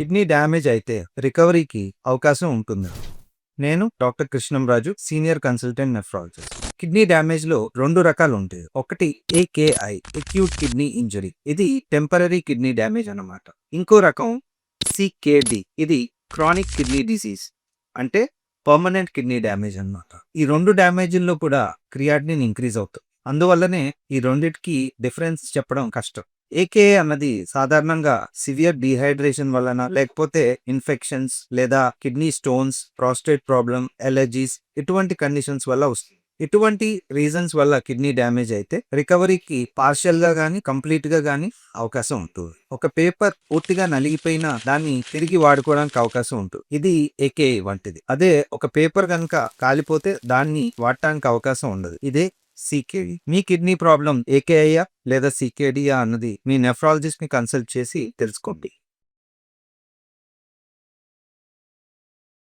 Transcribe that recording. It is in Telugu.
కిడ్నీ డ్యామేజ్ అయితే రికవరీకి అవకాశం ఉంటుంది. నేను doctor Krishnamraju senior consultant nephrologist. Kidney డ్యామేజ్లో రెండు రకాలు ఉంటాయి. ఒకటి ఏకేఐ ఎక్యూట్ కిడ్నీ ఇంజరీ ఇది టెంపరీ కిడ్నీ డ్యామేజ్ అన్నమాట. ఇంకో రకం సికేడి. ఇది క్రానిక్ కిడ్నీ డిసీజ్ అంటే పర్మనెంట్ కిడ్నీ డ్యామేజ్ అన్నమాట. ఈ రెండు డ్యామేజ్ల్లో కూడా క్రియాటినిన్ ఇంక్రీజ్ అవుతుంది. అందువల్లనే ఈ రెండిటికి డిఫరెన్స్ చెప్పడం కష్టం. ఏకే అన్నది సాధారణంగా సివియర్ డిహైడ్రేషన్ వలన లేకపోతే ఇన్ఫెక్షన్స్ లేదా kidney stones prostate problem allergies ఇటువంటి కండిషన్స్ వల్ల వస్తుంది. ఇటువంటి రీజన్స్ వల్ల కిడ్నీ డ్యామేజ్ అయితే రికవరీకి పార్షియల్గా కానీ కంప్లీట్గా అవకాశం ఉంటుంది. ఒక పేపర్ పూర్తిగా నలిగిపోయినా దాన్ని తిరిగి వాడుకోవడానికి అవకాశం ఉంటుంది. ఇది ఏకే వంటిది. అదే ఒక పేపర్ కనుక కాలిపోతే దాన్ని వాడటానికి అవకాశం ఉండదు. ఇదే సికేడి మీ కిడ్నీ ప్రాబ్లం ఏకేఐయా లేదా సికేడియా అన్నది మీ నెఫ్రాలజిస్ట్ని కన్సల్ట్ చేసి తెలుసుకోండి.